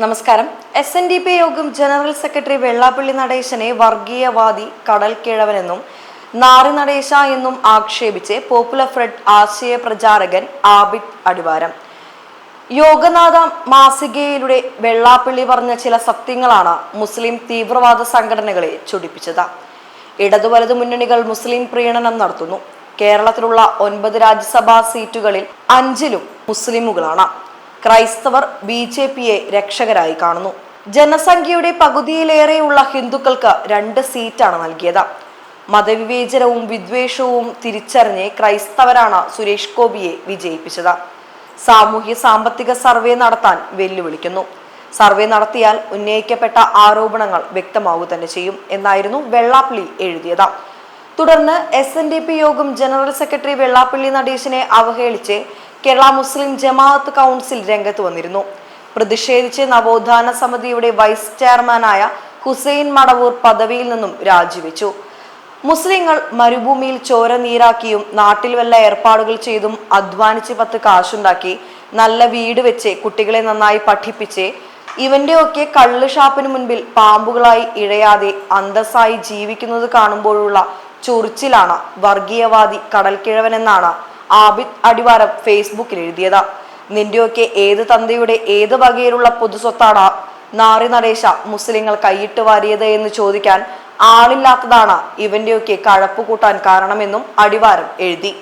നമസ്കാരം. S N D P Yogam general secretary Vellappally നടേശനെ വർഗീയവാദി കടൽ കിഴവനെന്നും നാറി നടേശ എന്നും ആക്ഷേപിച്ച് പോപ്പുലർ ഫ്രണ്ട് ആശയ പ്രചാരകൻ ആബിദ് അടിവാരം. യോഗനാഥ മാസികയിലൂടെ വെള്ളാപ്പള്ളി പറഞ്ഞ ചില സത്യങ്ങളാണ് മുസ്ലിം തീവ്രവാദ സംഘടനകളെ ചൊടിപ്പിച്ചത്. ഇടതു മുന്നണികൾ മുസ്ലിം പ്രീണനം നടത്തുന്നു. കേരളത്തിലുള്ള ഒൻപത് രാജ്യസഭാ സീറ്റുകളിൽ അഞ്ചിലും മുസ്ലിമുകളാണ്. ക്രൈസ്തവർ ബി ജെ പിയെ രക്ഷകരായി കാണുന്നു. ജനസംഖ്യയുടെ പകുതിയിലേറെയുള്ള ഹിന്ദുക്കൾക്ക് രണ്ട് സീറ്റാണ് നൽകിയത്. മതവിവേചനവും വിദ്വേഷവും തിരിച്ചറിഞ്ഞ് ക്രൈസ്തവരാണ് സുരേഷ് ഗോപിയെ വിജയിപ്പിച്ചത്. സാമൂഹ്യ സാമ്പത്തിക സർവേ നടത്താൻ വെല്ലുവിളിക്കുന്നു. സർവേ നടത്തിയാൽ ഉന്നയിക്കപ്പെട്ട ആരോപണങ്ങൾ വ്യക്തമാവുക തന്നെ ചെയ്യും എന്നായിരുന്നു വെള്ളാപ്പള്ളി എഴുതിയത്. തുടർന്ന് എസ് എൻ ഡി പി യോഗം ജനറൽ സെക്രട്ടറി വെള്ളാപ്പള്ളി നടേശനെ അവഹേളിച്ച് കേരള മുസ്ലിം ജമാഅത്ത് കൗൺസിൽ രംഗത്ത് വന്നിരുന്നു. പ്രതിഷേധിച്ച് നവോത്ഥാന സമിതിയുടെ വൈസ് ചെയർമാനായ ഹുസൈൻ മടവൂർ പദവിയിൽ നിന്നും രാജിവെച്ചു. മുസ്ലിങ്ങൾ മരുഭൂമിയിൽ ചോര നീരാക്കിയും നാട്ടിൽ വല്ല ഏർപ്പാടുകൾ ചെയ്തും അധ്വാനിച്ച് പത്ത് കാശുണ്ടാക്കി നല്ല വീട് വെച്ച് കുട്ടികളെ നന്നായി പഠിപ്പിച്ച് ഇവന്റെ ഒക്കെ കള്ള് ഷാപ്പിന് മുൻപിൽ പാമ്പുകളായി ഇഴയാതെ അന്തസ്സായി ജീവിക്കുന്നത് കാണുമ്പോഴുള്ള ചൊറിച്ചിലാണ് വർഗീയവാദി കടൽക്കിഴവനെന്നാണ് ആബിദ് അടിവാരം ഫേസ്ബുക്കിൽ എഴുതിയത്. നിന്റെയൊക്കെ ഏത് തന്തയുടെ ഏത് വകയിലുള്ള പൊതുസ്വത്താണ് നാറി നടേശ മുസ്ലിങ്ങൾ കൈയിട്ട് വാരിയത് എന്ന് ചോദിക്കാൻ ആളില്ലാത്തതാണ് ഇവന്റെയൊക്കെ കഴപ്പ് കൂട്ടാൻ കാരണമെന്നും അടിവാരം എഴുതി.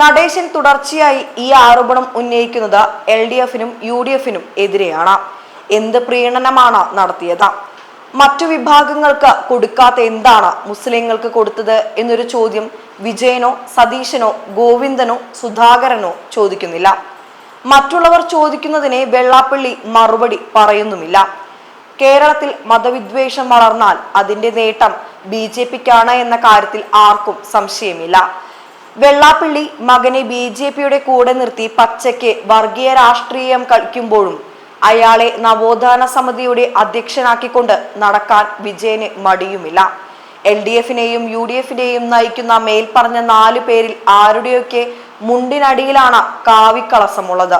നടേശൻ തുടർച്ചയായി ഈ ആരോപണം ഉന്നയിക്കുന്നത് എൽ ഡി എഫിനും യു ഡി എഫിനും എതിരെയാണ്. എന്ത് പ്രീണനമാണ് നടത്തിയത്? മറ്റു വിഭാഗങ്ങൾക്ക് കൊടുക്കാത്ത എന്താണ് മുസ്ലിങ്ങൾക്ക് കൊടുത്തത് എന്നൊരു ചോദ്യം വിജയനോ സതീശനോ ഗോവിന്ദനോ സുധാകരനോ ചോദിക്കുന്നില്ല. മറ്റുള്ളവർ ചോദിക്കുന്നതിനെ വെള്ളാപ്പള്ളി മറുപടി പറയുന്നുമില്ല. കേരളത്തിൽ മതവിദ്വേഷം വളർന്നാൽ അതിന്റെ നേട്ടം ബി ജെ പിക്കാണ് എന്ന കാര്യത്തിൽ ആർക്കും സംശയമില്ല. വെള്ളാപ്പള്ളി മകനെ ബി ജെ പിയുടെ കൂടെ നിർത്തി പച്ചയ്ക്ക് വർഗീയ രാഷ്ട്രീയം കളിക്കുമ്പോഴും അയാളെ നവോത്ഥാന സമിതിയുടെ അധ്യക്ഷനാക്കിക്കൊണ്ട് നടക്കാൻ വിജയന് മടിയുമില്ല. എൽ ഡി എഫിനെയും യു ഡി എഫിനെയും നയിക്കുന്ന മേൽപ്പറഞ്ഞ നാലു പേരിൽ ആരുടെയൊക്കെ മുണ്ടിനടിയിലാണ് കാവിക്കളസമുള്ളത്.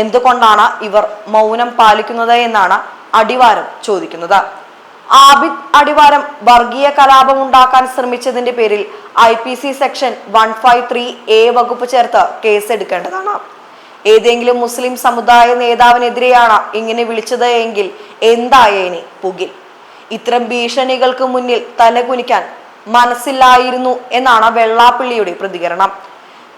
എന്തുകൊണ്ടാണ് ഇവർ മൗനം പാലിക്കുന്നത് എന്നാണ് അടിവാരം ചോദിക്കുന്നത്. ആബിദ് അടിവാരം വർഗീയ കലാപം ഉണ്ടാക്കാൻ ശ്രമിച്ചതിന്റെ പേരിൽ I P C section one five three A വകുപ്പ് ചേർത്ത് കേസെടുക്കേണ്ടതാണ്. ഏതെങ്കിലും മുസ്ലിം സമുദായ നേതാവിനെതിരെയാണ് ഇങ്ങനെ വിളിച്ചത് എങ്കിൽ എന്തായേനെ പുകിൽ? ഇത്തരം ഭീഷണികൾക്ക് മുന്നിൽ തലകുനിക്കാൻ മനസ്സില്ലായിരുന്നു എന്നാണ് വെള്ളാപ്പള്ളിയുടെ പ്രതികരണം.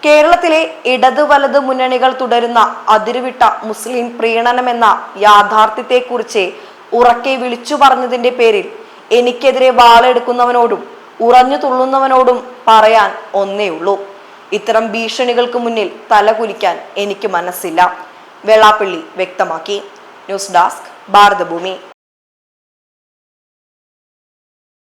കേരളത്തിലെ ഇടത് വലത് മുന്നണികൾ തുടരുന്ന അതിരുവിട്ട മുസ്ലിം പ്രീണനമെന്ന യാഥാർത്ഥ്യത്തെക്കുറിച്ച് ഉറക്കെ വിളിച്ചു പറഞ്ഞതിന്റെ പേരിൽ എനിക്കെതിരെ വാളെടുക്കുന്നവനോടും ഉറഞ്ഞു തുള്ളുന്നവനോടും പറയാൻ ഒന്നേയുള്ളൂ. ഇത്തരം ഭീഷണികൾക്ക് മുന്നിൽ തലകുലിക്കാൻ എനിക്ക് മനസ്സില്ല. വെള്ളാപ്പള്ളി വ്യക്തമാക്കി. News desk Bharatabhumi.